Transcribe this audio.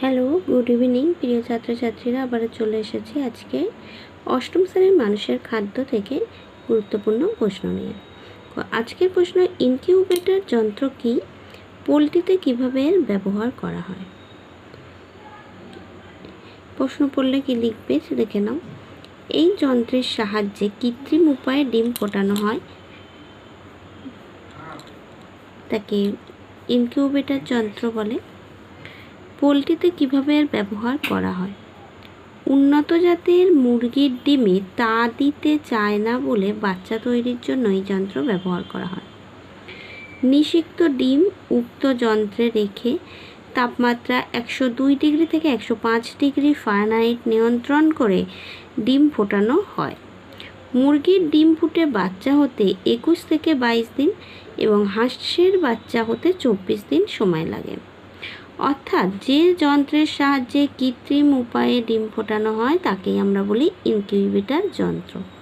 Hello good evening প্রিয় ছাত্রছাত্রীরা আবার চলে এসেছি আজকে অষ্টম শ্রেণির মানুষের খাদ্য থেকে গুরুত্বপূর্ণ প্রশ্ন নিয়ে। আজকের প্রশ্ন, ইনকিউবেটর যন্ত্র কি? পোলট্রিতে কীভাবে এর ব্যবহার করা হয়? প্রশ্ন পড়লে কি লিখবে দেখে নাও। এই যন্ত্রের সাহায্যে কৃত্রিম উপায়ে ডিম ফোটানো হয়। তাকে ইনকিউবেটর যন্ত্র বলে। পোলট্রিতে কীভাবে এর ব্যবহার করা হয়? উন্নত জাতের মুরগির ডিমে তা দিতে চায় না বলে বাচ্চা তৈরির জন্য এই যন্ত্র ব্যবহার করা হয়। নিষিক্ত ডিম উক্ত যন্ত্রে রেখে তাপমাত্রা একশো দুই ডিগ্রি থেকে একশো পাঁচ ডিগ্রি ফারেনহাইট নিয়ন্ত্রণ করে ডিম ফোটানো হয়। মুরগির ডিম ফুটে বাচ্চা হতে একুশ থেকে বাইশ দিন এবং হাঁসের বাচ্চা হতে চব্বিশ দিন সময় লাগে। অর্থাৎ যে যন্ত্রের সাহায্যে কৃত্রিম উপায়ে ডিম ফোটানো হয় তাকেই আমরা বলি ইনকিউবেটার যন্ত্র।